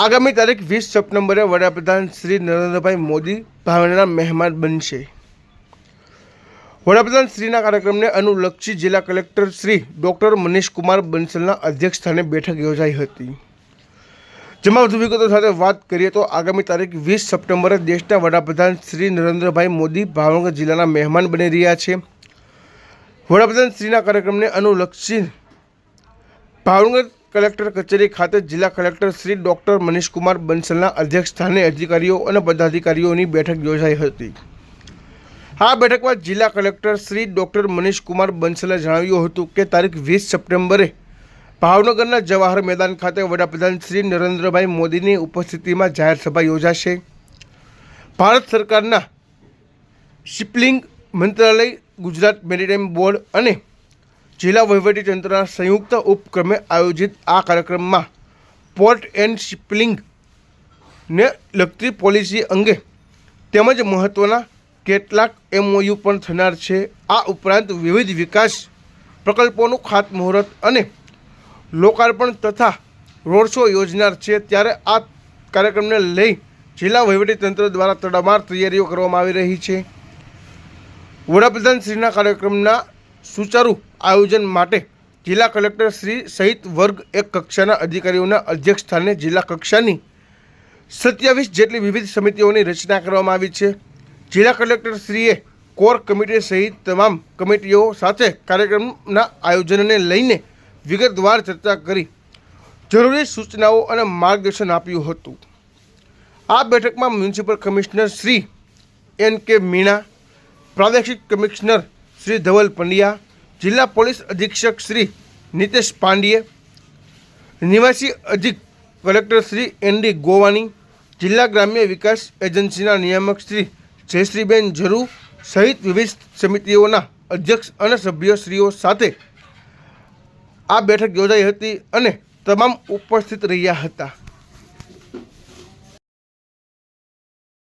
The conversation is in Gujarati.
આગામી તારીખ વીસ સપ્ટેમ્બરે વડાપ્રધાન શ્રી નરેન્દ્રભાઈ મોદી ભાવનગરના મહેમાન બનશે. વડાપ્રધાન શ્રીના કાર્યક્રમને અનુલક્ષી જિલ્લા કલેક્ટર શ્રી ડૉક્ટર મનીષકુમાર બંસલના અધ્યક્ષસ્થાને બેઠક યોજાઈ હતી. જેમાં વધુ વિગતો સાથે વાત કરીએ તો આગામી તારીખ વીસ સપ્ટેમ્બરે દેશના વડાપ્રધાન શ્રી નરેન્દ્રભાઈ મોદી ભાવનગર જિલ્લાના મહેમાન બની રહ્યા છે. વડાપ્રધાન શ્રીના કાર્યક્રમને અનુલક્ષી ભાવનગર કલેક્ટર કચેરી ખાતે જિલ્લા કલેક્ટર શ્રી ડૉક્ટર મનીષકુમાર બંસલના અધ્યક્ષસ્થાને અધિકારીઓ અને પદાધિકારીઓની બેઠક યોજાઈ હતી. આ બેઠકમાં જિલ્લા કલેક્ટર શ્રી ડૉક્ટર મનીષકુમાર બંસલે જણાવ્યું હતું કે તારીખ વીસ સપ્ટેમ્બરે ભાવનગરના જવાહર મેદાન ખાતે વડાપ્રધાન શ્રી નરેન્દ્રભાઈ મોદીની ઉપસ્થિતિમાં જાહેર સભા યોજાશે. ભારત સરકારના શિપલિંગ મંત્રાલય, ગુજરાત મેરીટાઈમ બોર્ડ અને જિલ્લા વહીવટીતંત્રના સંયુક્ત ઉપક્રમે આયોજિત આ કાર્યક્રમમાં પોર્ટ એન્ડ શિપલિંગને લગતી પોલિસી અંગે તેમજ મહત્ત્વના કેટલાક એમઓયુ પણ થનાર છે. આ ઉપરાંત વિવિધ વિકાસ પ્રકલ્પોનું ખાતમુહૂર્ત અને લોકાર્પણ તથા રોડ શો યોજનાર છે. ત્યારે આ કાર્યક્રમને લઈ જિલ્લા વહીવટીતંત્ર દ્વારા તડામાર તૈયારીઓ કરવામાં આવી રહી છે. વડાપ્રધાન શ્રીના કાર્યક્રમના સુચારુ આયોજન માટે જિલ્લા કલેક્ટર શ્રી સહિત વર્ગ એક કક્ષાના અધિકારીઓના અધ્યક્ષ સ્થાને જિલ્લા કક્ષાની સત્યાવીસ જેટલી વિવિધ સમિતિઓની રચના કરવામાં આવી છે. જિલ્લા કલેક્ટર શ્રીએ કોર કમિટી સહિત તમામ કમિટીઓ સાથે કાર્યક્રમના આયોજનને લઈને વિગતવાર ચર્ચા કરી જરૂરી સૂચનાઓ અને માર્ગદર્શન આપ્યું હતું. આ બેઠકમાં મ્યુનિસિપલ કમિશનર શ્રી એન કે મીણા, પ્રાદેશિક કમિશનર શ્રી ધવલ પંડ્યા, જિલ્લા પોલીસ અધિક્ષક શ્રી નિતેશ પાંડ્યે, નિવાસી અધિક કલેક્ટર શ્રી એન ડી ગોવાની, જિલ્લા ગ્રામ્ય વિકાસ એજન્સીના નિયામક શ્રી જયશ્રીબેન જરૂ સહિત વિવિધ સમિતિઓના અધ્યક્ષ અને સભ્યશ્રીઓ સાથે આ બેઠક યોજાઈ હતી અને તમામ ઉપસ્થિત રહ્યા હતા.